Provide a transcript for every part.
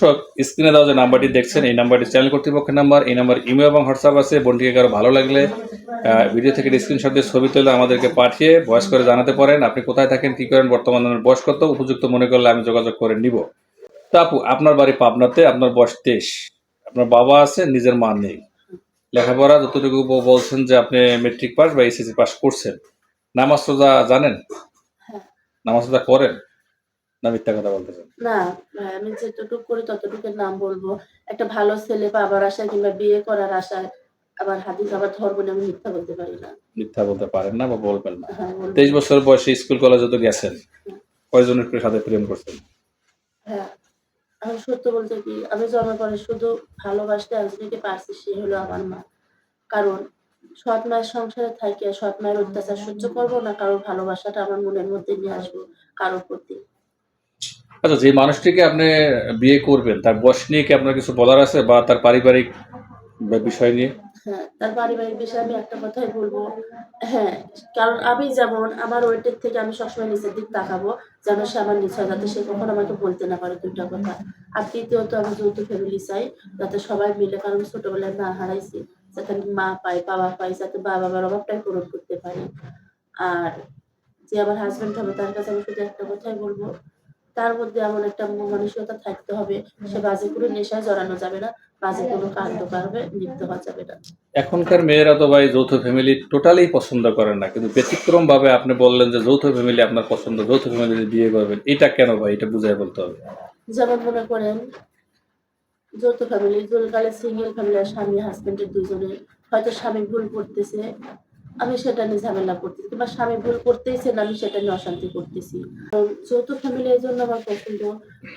দর্শক স্ক্রিনে দেওয়া যে নাম্বারটি দেখছেন এই নাম্বারটি চ্যানেল কর্তৃপক্ষের নাম্বার এই নাম্বার ইমেল এবং হোয়াটসঅ্যাপ আছে। বোনটিকে কারও ভালো লাগলে ভিডিও থেকে স্ক্রিনশট দিয়ে ছবি তুলে আমাদেরকে পাঠিয়ে ভয়েস করে জানাতে পারেন। আপনি কোথায় থাকেন কি করেন বর্তমানে বয়স কত উপযুক্ত মনে করলে আমি যোগাযোগ করে নিব। তা আপু আপনার বাড়ি পাবনাতে আপনার বয়স তেইশ। আপনার বাবা আছে নিজের মা নেই। লেখাপড়া যতটুকু বলছেন যে আপনি মেট্রিক পাস বা এসএসসি পাস করছেন। নামাজ রোজা জানেন? হ্যাঁ। নামাজ রোজা করেন? না মিথ্যা কথা বলতেছেন? না আমি যতটুকু করি ততটুকুর নাম বলব। একটা ভালো ছেলে পাবার আশায় কিংবা বিয়ে করার আশায় আবার হাদিস আবার ধর্ম আমি মিথ্যা বলতে পারি না। মিথ্যা বলতে পারেন না বা বলবেন না। হ্যাঁ তেইশ বছর বয়সে স্কুল কলেজে তো গেছেন। কয়জনের সাথে প্রেম করছেন? হ্যাঁ আমি সত্য বলতে কি আমি জন্মের পরে শুধু ভালোবাসতে একজনকে পারছি সে হলো আমার মা। কারণ সৎ মায়ের সংসারে থাকি আর সৎ মায়ের অত্যাচার সহ্য করব না কারোর ভালোবাসাটা আমার মনের মধ্যে নিয়ে আসব কারোর প্রতি। আচ্ছা যে মানুষটিকে আপনি বিয়ে করবেন, তার বয়স নিয়ে কি আপনার কিছু বলার আছে বা তার পারিবারিক বিষয় নিয়ে? হ্যাঁ তার পারিবারিক বিষয়ে আমি একটা কথাই বলব। হ্যাঁ কারণ আমি যেমন আমার ওয়েটের থেকে আমি সবসময় নিচের দিক তাকাবো, যেন সে আমার নিচে যাতে সে কখনো আমাকে বলতে না পারে দুটা কথা। আর তৃতীয়ত, আমি যৌথ ফ্যামিলি চাই, যাতে সবাই মিলে, কারণ ছোটবেলায় মা হারাইছি, যাতে আমি মা পাই, বাবা পাই, যাতে বাবা বাবার অভাবটাই পূরণ করতে পারি। আর যে আমার হাজবেন্ড হবে, তার কাছে আমি শুধু একটা কথাই বলব তার মধ্যে এমন একটা মানসিকতা থাকতে হবে সে বাজে কোনো নেশায় জড়ানো যাবে না বাজে কোনো কাণ্ড কারবে লিপ্ত হওয়া যাবে না। এখনকার মেয়েরা তো ভাই যৌথ ফ্যামিলি টোটালি পছন্দ করেন না কিন্তু ব্যতিক্রম ভাবে আপনি বললেন যে যৌথ ফ্যামিলি আপনার পছন্দ যৌথ ফ্যামিলি বিয়ে করবেন এটা কেন ভাই? এটা বুঝাই বলতে হবে। যেমন মনে করেন যৌথ ফ্যামিলি জলকালে সিঙ্গেল ফ্যামিলি স্বামী হাজবেন্ডের দুজনে হয়তো স্বামী ভুল করতেছে আমি সেটা নিয়ে ঝামেলা করতেছি কিংবা স্বামী ভুল করতেইছে না আমি সেটা নিয়ে অশান্তি করতেছি। কারণ যৌথ ফ্যামিলি এই জন্য আমার পছন্দ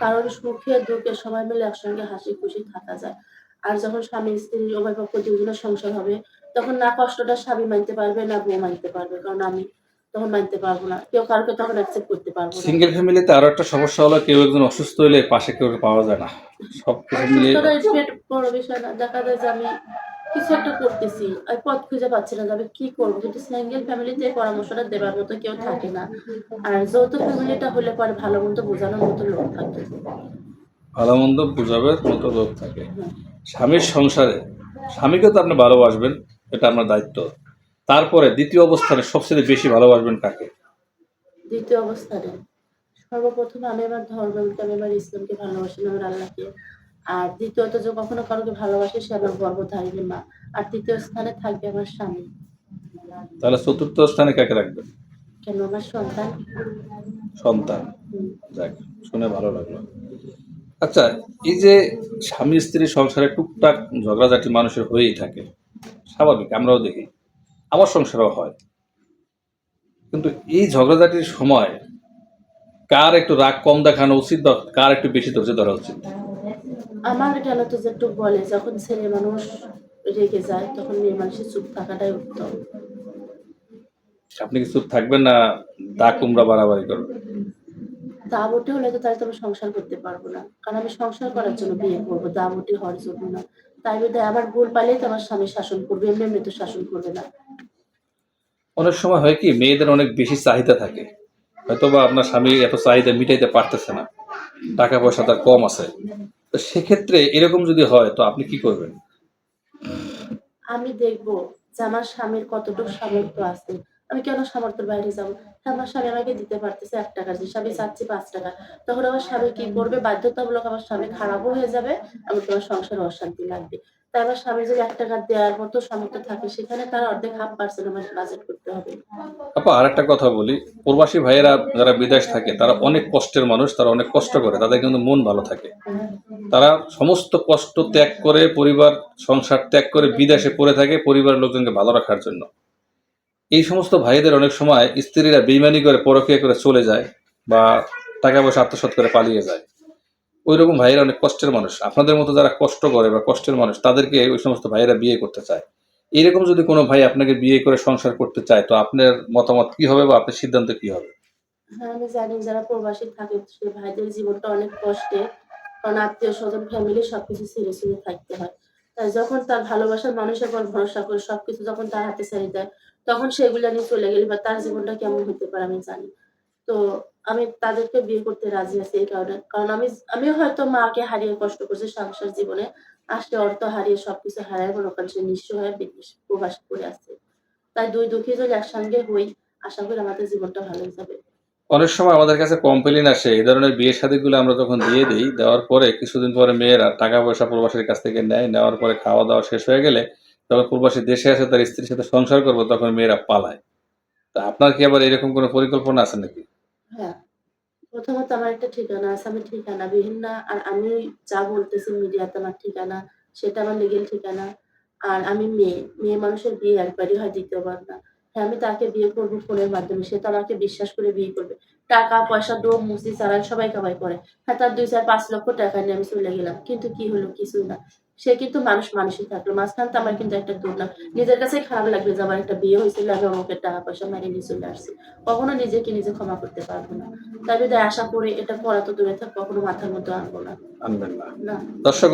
কারণ সুখে দুঃখে সবাই মিলে একসঙ্গে হাসি খুশি থাকা যায়। আর যখন স্বামী স্ত্রী উভয় পক্ষ দুজনের সংসার হবে তখন না কষ্টটা স্বামী মানতে পারবে না বউ মানতে পারবে কারণ আমি তখন মানতে পারব না। কেউ কাউকে তখন অ্যাকসেপ্ট করতে পারব না। সিঙ্গেল ফ্যামিলিতে আরও একটা সমস্যা হলো কেউ একজন অসুস্থ হলে পাশে কেউ পাওয়া যায় না। সব কিছু বড় বিষয় না। দেখা যায় যে আমি কিছু একটা করতেছি। আমি পথ খুঁজে পাচ্ছি না যে আমি কি করব? কিন্তু সিঙ্গেল ফ্যামিলিতে পরামর্শটা দেওয়ার মতো কেউ থাকে না। আর যৌথ ফ্যামিলিটা হলে পরে ভালো মন্দ বোঝানোর মতো লোক থাকে। ভালো মন্দ বুঝাবে মতো লোক থাকে। স্বামীর সংসারে স্বামীকে তো আপনি ভালোবাসবেন এটা আপনার দায়িত্ব। তারপরে দ্বিতীয় অবস্থানে সবচেয়ে বেশি ভালোবাসবেন কাকে? দ্বিতীয় অবস্থানে। সর্বপ্রথম আমি আমার ধর্মকে আমি আমার ইসলামকে ভালোবাসি আমার আল্লাহকে। আর দ্বিতীয়ত যে কখনো কারোকে ভালোবাসে সে আমার গর্ভধারিণী মা। আর তৃতীয় স্থানে থাকবে আমার স্বামী। তাহলে চতুর্থ স্থানে কাকে রাখবেন? কেন? আমার সন্তান। সন্তান। যাক শুনে ভালো লাগল। আচ্ছা এই যে স্বামী স্ত্রীর সংসারে টুকটাক ঝগড়াঝাটি মানুষের হয়েই থাকে স্বাভাবিক আমরাও দেখি। আমার সংসারেও হয়। কিন্তু এই ঝগড়াঝাটির সময় কার একটু রাগ কম দেখানো উচিত বা কার একটু বেশি ধৈর্য ধরা উচিত? আমার কেন তো যেটু বলে যখন ছেলে মানুষ রেগে যায় তখন মেয়ে মানুষের চুপ থাকাটাই উত্তম। আপনি কি চুপ থাকবেন না দা কুমড়া বাড়াবাড়ি করবেন দাবটি হলে তো তাই তো আমি সংসার করতে পারব না। কারণ আমি সংসার করার জন্য বিয়ে করব দাবটি হওয়ার জন্য না। তাই বোধ আমার ভুল পাইলেই তো আমার স্বামী শাসন করবে এমনি এমনি তো শাসন করবে না। অনেক সময় হয় কি মেয়েদের অনেক বেশি চাহিদা থাকে। হয়তো বা আপনার স্বামী এত চাহিদা মিটাইতে পারতেছে না। টাকা পয়সা তার কম আছে। তো সেক্ষেত্রে এরকম যদি হয় তো আপনি কি করবেন? আমি দেখব যে আমার স্বামীর কতটুকু সামর্থ্য আছে। আমি কেন সামর্থ্যের বাইরে যাব? হ্যাঁ আমার স্বামী আমাকে দিতে পারতেছে এক টাকার যে স্বামী চাচ্ছি পাঁচ টাকা। তখন আমার স্বামী কি করবে? বাধ্যতামূলক আমার স্বামী খারাপও হয়ে যাবে। এবং তোমার সংসারে অশান্তি লাগবে। তাই আমার স্বামী যদি এক টাকা দেওয়ার মতো সামর্থ্য থাকে সেখানে তার অর্ধেক হাফ পার্সেন্ট আমার বাজেট করতে হবে। আপা আর একটা কথা বলি। প্রবাসী ভাইয়েরা যারা বিদেশ থাকে তারা অনেক কষ্টের মানুষ তারা অনেক কষ্ট করে। তাদের কিন্তু মন ভালো থাকে। তারা সমস্ত কষ্ট ত্যাগ করে পরিবার, সংসার ত্যাগ করে বিদেশে পড়ে থাকে পরিবারের লোকজনকে ভালো রাখার জন্য। এই সমস্ত ভাইদের অনেক সময় স্ত্রীরা বেইমানি করে, পরকীয়া করে চলে যায় বা টাকা পয়সা আত্মসাৎ করে পালিয়ে যায়। ওই রকম ভাইয়েরা অনেক কষ্টের মানুষ। আপনাদের মতো যারা কষ্ট করে বা কষ্টের মানুষ, তাদেরকে ওই সমস্ত ভাইয়েরা বিয়ে করতে চায়। এরকম যদি কোনো ভাই আপনাকে বিয়ে করে সংসার করতে চায়, তো আপনার মতামত কি হবে বা আপনার সিদ্ধান্ত কি হবে? হ্যাঁ আমি জানি যারা প্রবাসী থাকে ভাইদের জীবনটা অনেক কারণ আত্মীয় স্বজন ফ্যামিলি সবকিছু ছেড়ে ছেড়ে থাকতে হয়। তাই যখন তার ভালোবাসার মানুষের পর ভরসা করে সবকিছু যখন তার হাতে ছেড়ে দেয়, তখন সেগুলো নিয়ে চলে গেলে বা তার জীবনটা কেমন হতে পারে আমি জানি। তো আমি তাদেরকে বিয়ে করতে রাজি আছি এই কারণে। কারণ আমি আমি হয়তো মাকে হারিয়ে কষ্ট করছি সংসার জীবনে আজকে অর্থ হারিয়ে সবকিছু হারায় মনে করেন, সে নিঃস্ব হয়ে বিদেশ প্রবাস করে আসছে। তাই দুই দুঃখী যদি একসঙ্গে হই, আশা করি আমাদের জীবনটা ভালো যাবে। অনেক সময় আমাদের কাছে কমপ্লেন আসে, এই ধরনের বিয়ে শাদীগুলো আমরা যখন দিয়ে দিই, দেওয়ার পরে কিছুদিন পরে মেয়েরা টাকা পয়সা প্রবাসীর কাছ থেকে নেয়, নেওয়ার পরে খাওয়া দাওয়া শেষ হয়ে গেলে তখন প্রবাসী দেশে আসে তার স্ত্রীর সাথে সংসার করব, তখন মেয়েরা পালায়। তা আপনার কি আবার এরকম কোনো পরিকল্পনা আছে নাকি? হ্যাঁ প্রথমত আমার একটা ঠিকানা আছে, আমি ঠিকানা বিভিন্ন, আর আমি যা বলতেছি মিডিয়াতে আমার ঠিকানা, সেটা আমার লিগেল ঠিকানা, আর আমি মেয়ে মেয়ে মানুষের বিয়ে একবারই হয়, দ্বিতীয়বার না। হ্যাঁ আমি তাকে বিয়ে করব ফোনের মাধ্যমে সে তো আমাকে বিশ্বাস করে বিয়ে করবে। টাকা পয়সা ডোব মুসি চালান সবাই কামাই করে। হ্যাঁ তার দুই চার পাঁচ লক্ষ টাকা নিয়ে আমি চলে গেলাম। কিন্তু কি হলো কিছু না। সে কিন্তু মানুষ মানুষই থাকল। মাঝখান তো আমার কিন্তু একটা দূর দুর্নাম। নিজের কাছে খারাপ লাগবে যে আমার একটা বিয়ে হয়েছিল আমি অমুকের টাকা পয়সা মারিয়ে নিয়ে চলে আসছি। কখনো নিজেকে নিজে ক্ষমা করতে পারব না। তাই যদি আশা করি এটা করা তো দূরে থাক কখনো মাথার মধ্যে আনব না। না। না। দর্শক